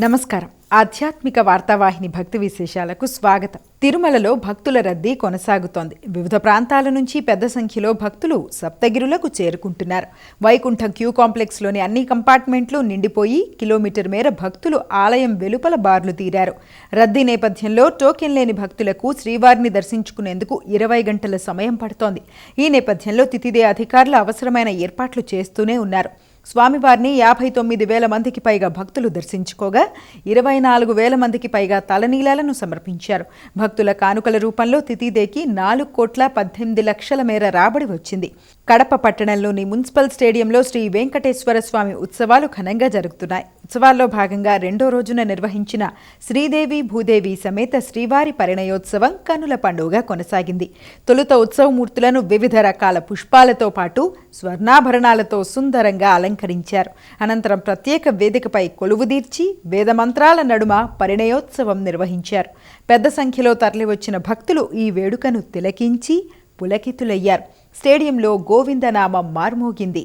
నమస్కారం. ఆధ్యాత్మిక వార్తావాహిని భక్తి విశేషాలకు స్వాగతం. తిరుమలలో భక్తుల రద్దీ కొనసాగుతోంది. వివిధ ప్రాంతాల నుంచి పెద్ద సంఖ్యలో భక్తులు సప్తగిరులకు చేరుకుంటున్నారు. వైకుంఠం క్యూ కాంప్లెక్స్లోని అన్ని కంపార్ట్మెంట్లు నిండిపోయి కిలోమీటర్ మేర భక్తులు ఆలయం వెలుపల బార్లు తీరారు. రద్దీ నేపథ్యంలో టోకెన్ లేని భక్తులకు శ్రీవారిని దర్శించుకునేందుకు ఇరవై గంటల సమయం పడుతోంది. ఈ నేపథ్యంలో తితిదే అధికారులు అవసరమైన ఏర్పాట్లు చేస్తూనే ఉన్నారు. స్వామివారిని యాభై తొమ్మిది వేల మందికి పైగా భక్తులు దర్శించుకోగా ఇరవై నాలుగు వేల మందికి పైగా తలనీలాలను సమర్పించారు. భక్తుల కానుకల రూపంలో తితిదేకి నాలుగు కోట్ల పద్దెనిమిది లక్షల మేర రాబడి వచ్చింది. కడప పట్టణంలోని మున్సిపల్ స్టేడియంలో శ్రీ వెంకటేశ్వర స్వామి ఉత్సవాలు ఘనంగా జరుగుతున్నాయి. ఉత్సవాల్లో భాగంగా రెండో రోజున నిర్వహించిన శ్రీదేవి భూదేవి సమేత శ్రీవారి పరిణయోత్సవం కనుల పండుగ కొనసాగింది. తొలుత ఉత్సవమూర్తులను వివిధ రకాల పుష్పాలతో పాటు స్వర్ణాభరణాలతో సుందరంగా అలంకరించారు. అనంతరం ప్రత్యేక వేదికపై కొలువుదీర్చి వేదమంత్రాల నడుమ పరిణయోత్సవం నిర్వహించారు. పెద్ద సంఖ్యలో తరలివచ్చిన భక్తులు ఈ వేడుకను తిలకించి పులకితులయ్యారు. స్టేడియంలో గోవిందనామం మార్మోగింది.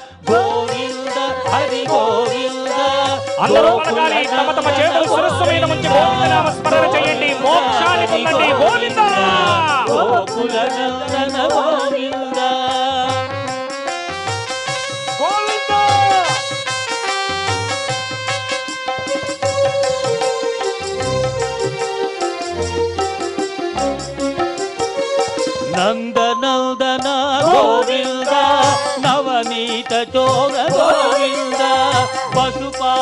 అందరూ పలకాలి తమ తమ చేతులు మీద గోవిందనామ స్మరణ చేయండి. మోక్షాన్ని పొందండి. గోవింద! గోకుల నందన గోవింద. గోవింద! నందనందన గోవింద నవనీత చోర గోవింద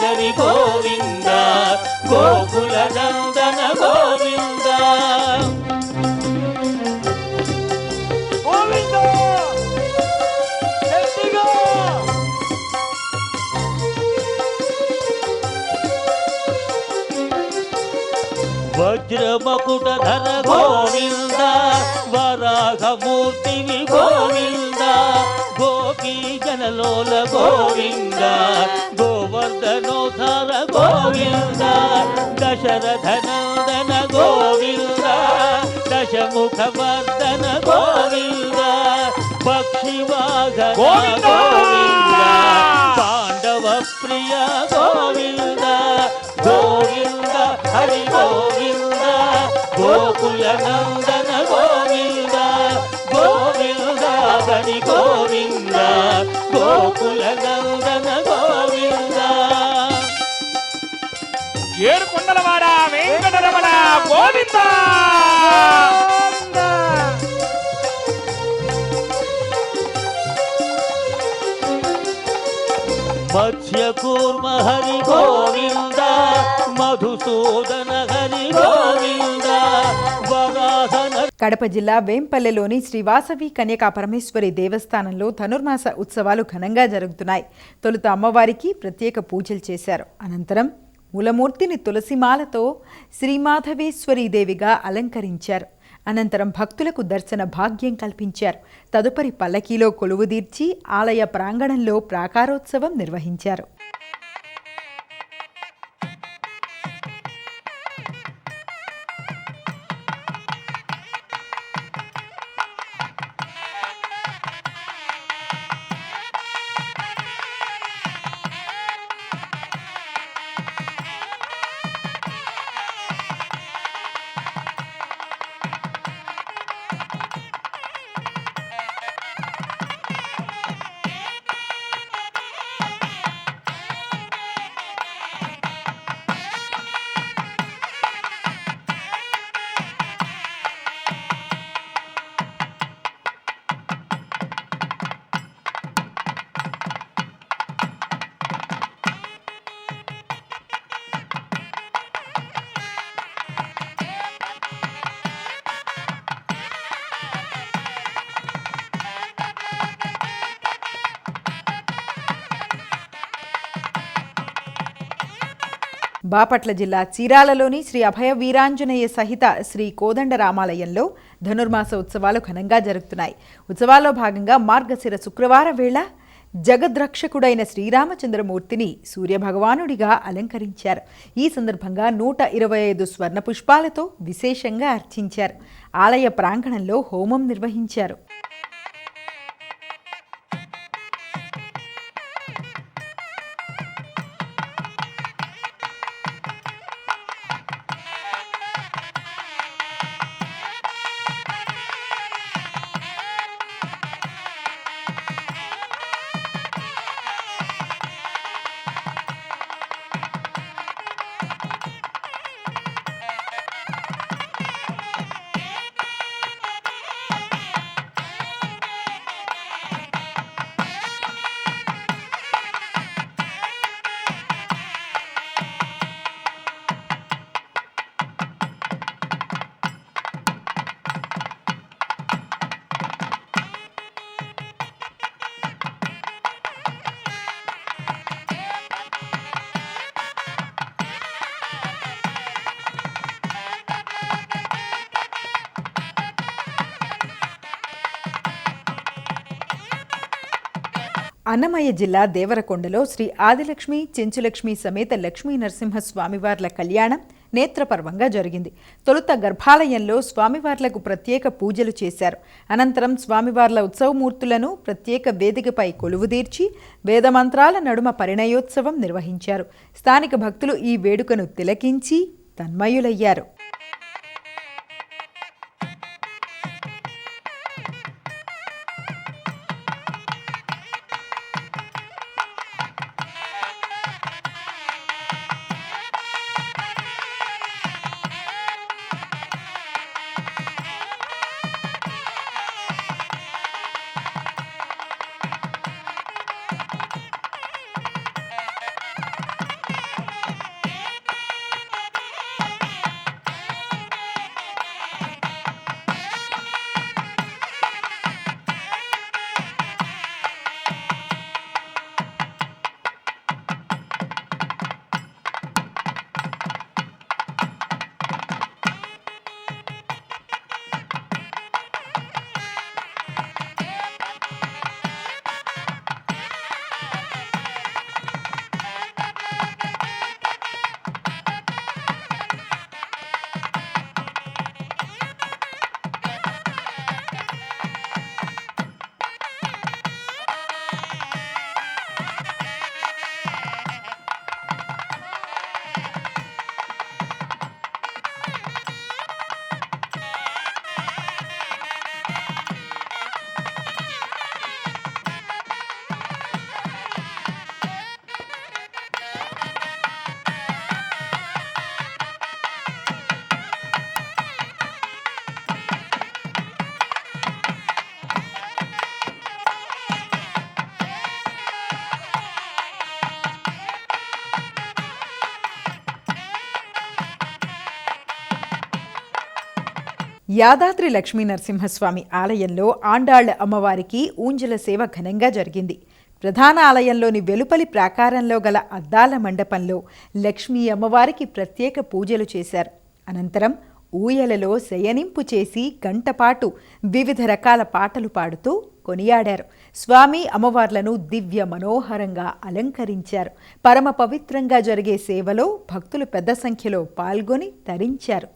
హరి గోవింద గోకుల నందన గోవింద. వజ్రమకుట ధర గోవింద వరాహమూర్తివి గోవింద గోపీ జనలోల గోవింద గోవర్ధనోధర గోవింద దశరథ నందన గోవింద దశముఖ వర్ధన గోవింద పక్షివాహన గోవింద! పాండవ ప్రియ గోవింద గోవింద హరి గోవింద గోకుల నందన గోవింద గోవింద హరి గోవింద గోకుల గోవింద! మత్స్య కూర్మ హరి గోవింద మధుసూదన హరి గోవింద కడప జిల్లా వేంపల్లెలోని శ్రీ వాసవి కన్యకా పరమేశ్వరి దేవస్థానంలో ధనుర్మాస ఉత్సవాలు ఘనంగా జరుగుతున్నాయి. తొలుత అమ్మవారికి ప్రత్యేక పూజలు చేశారు. అనంతరం మూలమూర్తిని తులసిమాలతో శ్రీమాధవేశ్వరీ దేవిగా అలంకరించారు. అనంతరం భక్తులకు దర్శన భాగ్యం కల్పించారు. తదుపరి పల్లకీలో కొలువుదీర్చి ఆలయ ప్రాంగణంలో ప్రాకారోత్సవం నిర్వహించారు. బాపట్ల జిల్లా చీరాలలోని శ్రీ అభయ వీరాంజనేయ సహిత శ్రీ కోదండ రామాలయంలో ధనుర్మాస ఉత్సవాలు ఘనంగా జరుగుతున్నాయి. ఉత్సవాల్లో భాగంగా మార్గశిర శుక్రవార వేళ జగద్రక్షకుడైన శ్రీరామచంద్రమూర్తిని సూర్యభగవానుడిగా అలంకరించారు. ఈ సందర్భంగా నూట ఇరవై ఐదు స్వర్ణ పుష్పాలతో విశేషంగా అర్చించారు. ఆలయ ప్రాంగణంలో హోమం నిర్వహించారు. అన్నమయ్య జిల్లా దేవరకొండలో శ్రీ ఆదిలక్ష్మి చెంచులక్ష్మి సమేత లక్ష్మీ నరసింహ స్వామివార్ల కళ్యాణం నేత్రపర్వంగా జరిగింది. తొలుత గర్భాలయంలో స్వామివార్లకు ప్రత్యేక పూజలు చేశారు. అనంతరం స్వామివార్ల ఉత్సవమూర్తులను ప్రత్యేక వేదికపై కొలువుదీర్చి వేదమంత్రాల నడుమ పరిణయోత్సవం నిర్వహించారు. స్థానిక భక్తులు ఈ వేడుకను తిలకించి తన్మయులయ్యారు. యాదాద్రి లక్ష్మీ నరసింహస్వామి ఆలయంలో ఆండాళ్ళ అమ్మవారికి ఊంజల సేవ ఘనంగా జరిగింది. ప్రధాన ఆలయంలోని వెలుపలి ప్రాకారంలో గల అద్దాల మండపంలో లక్ష్మీ అమ్మవారికి ప్రత్యేక పూజలు చేశారు. అనంతరం ఊయలలో శయనింపు చేసి గంటపాటు వివిధ రకాల పాటలు పాడుతూ కొనియాడారు. స్వామి అమ్మవార్లను దివ్య మనోహరంగా అలంకరించారు. పరమ పవిత్రంగా జరిగే సేవలో భక్తులు పెద్ద సంఖ్యలో పాల్గొని తరించారు.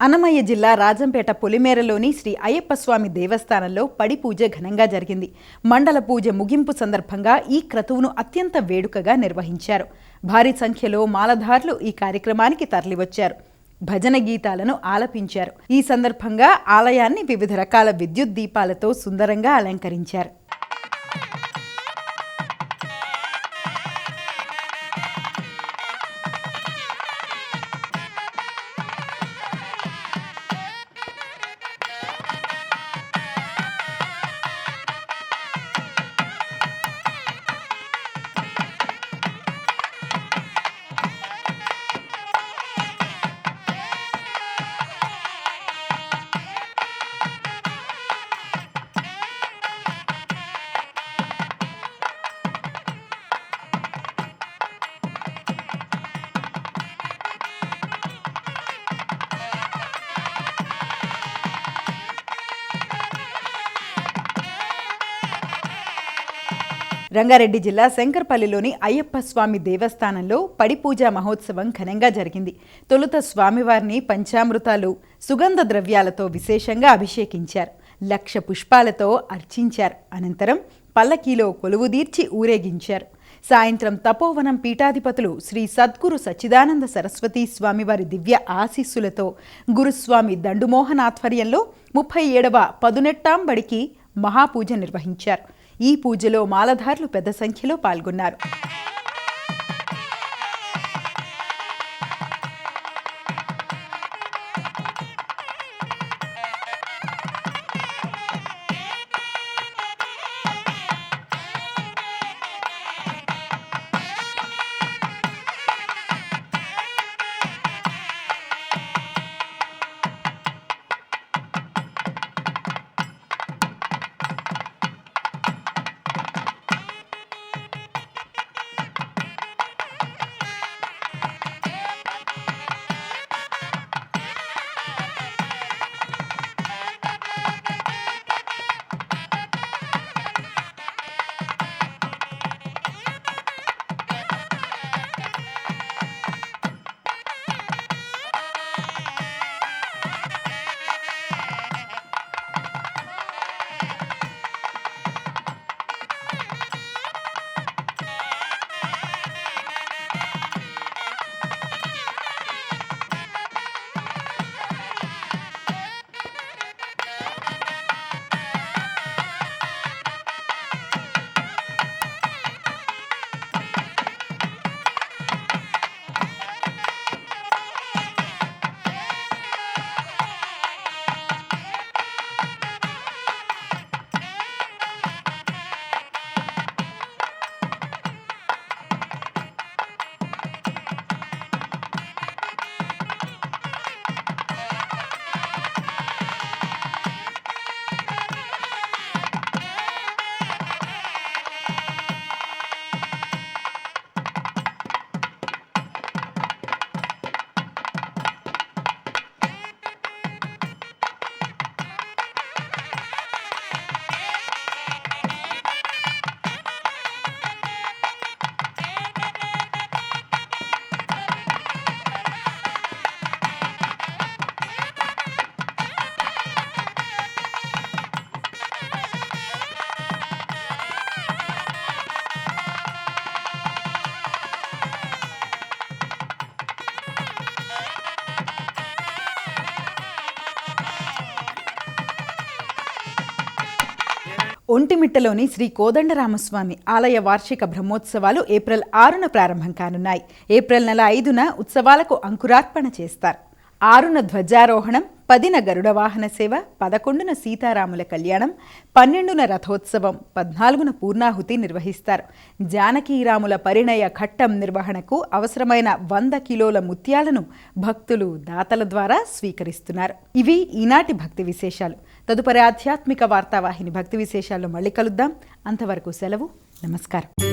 అన్నమయ్య జిల్లా రాజంపేట పొలిమేరలోని శ్రీ అయ్యప్ప స్వామి దేవస్థానంలో పడి పూజ ఘనంగా జరిగింది. మండల పూజ ముగింపు సందర్భంగా ఈ క్రతువును అత్యంత వేడుకగా నిర్వహించారు. భారీ సంఖ్యలో మాలధారులు ఈ కార్యక్రమానికి తరలివచ్చారు. భజన గీతాలను ఆలపించారు. ఈ సందర్భంగా ఆలయాన్ని వివిధ రకాల విద్యుత్ దీపాలతో సుందరంగా అలంకరించారు. రంగారెడ్డి జిల్లా శంకర్పల్లిలోని అయ్యప్ప స్వామి దేవస్థానంలో పడిపూజా మహోత్సవం ఘనంగా జరిగింది. తొలుత స్వామివారిని పంచామృతాలు సుగంధ ద్రవ్యాలతో విశేషంగా అభిషేకించారు. లక్ష పుష్పాలతో అర్చించారు. అనంతరం పల్లకీలో కొలువుదీర్చి ఊరేగించారు. సాయంత్రం తపోవనం పీఠాధిపతులు శ్రీ సద్గురు సచ్చిదానంద సరస్వతీ స్వామివారి దివ్య ఆశీస్సులతో గురుస్వామి దండుమోహన్ ఆధ్వర్యంలో ముప్పై ఏడవ పదునెట్టాంబడికి మహాపూజ నిర్వహించారు. ఈ పూజలో మాలధారులు పెద్ద సంఖ్యలో పాల్గొన్నారు. ఒంటిమిట్టలోని శ్రీ కోదండరామస్వామి ఆలయ వార్షిక బ్రహ్మోత్సవాలు ఏప్రిల్ ఆరున ప్రారంభం కానున్నాయి. ఏప్రిల్ నెల ఐదున ఉత్సవాలకు అంకురార్పణ చేస్తారు. ఆరున ధ్వజారోహణం పదిన గరుడ వాహన సేవ పదకొండున సీతారాముల కళ్యాణం పన్నెండున రథోత్సవం పద్నాలుగున పూర్ణాహుతి నిర్వహిస్తారు. జానకీరాముల పరిణయ ఘట్టం నిర్వహణకు అవసరమైన వంద కిలోల ముత్యాలను భక్తులు దాతల ద్వారా స్వీకరిస్తున్నారు. ఇవి ఈనాటి భక్తి విశేషాలు. తదుపరి ఆధ్యాత్మిక వార్తావాహిని భక్తి విశేషాల్లో మళ్ళీ కలుద్దాం. అంతవరకు సెలవు. నమస్కారం.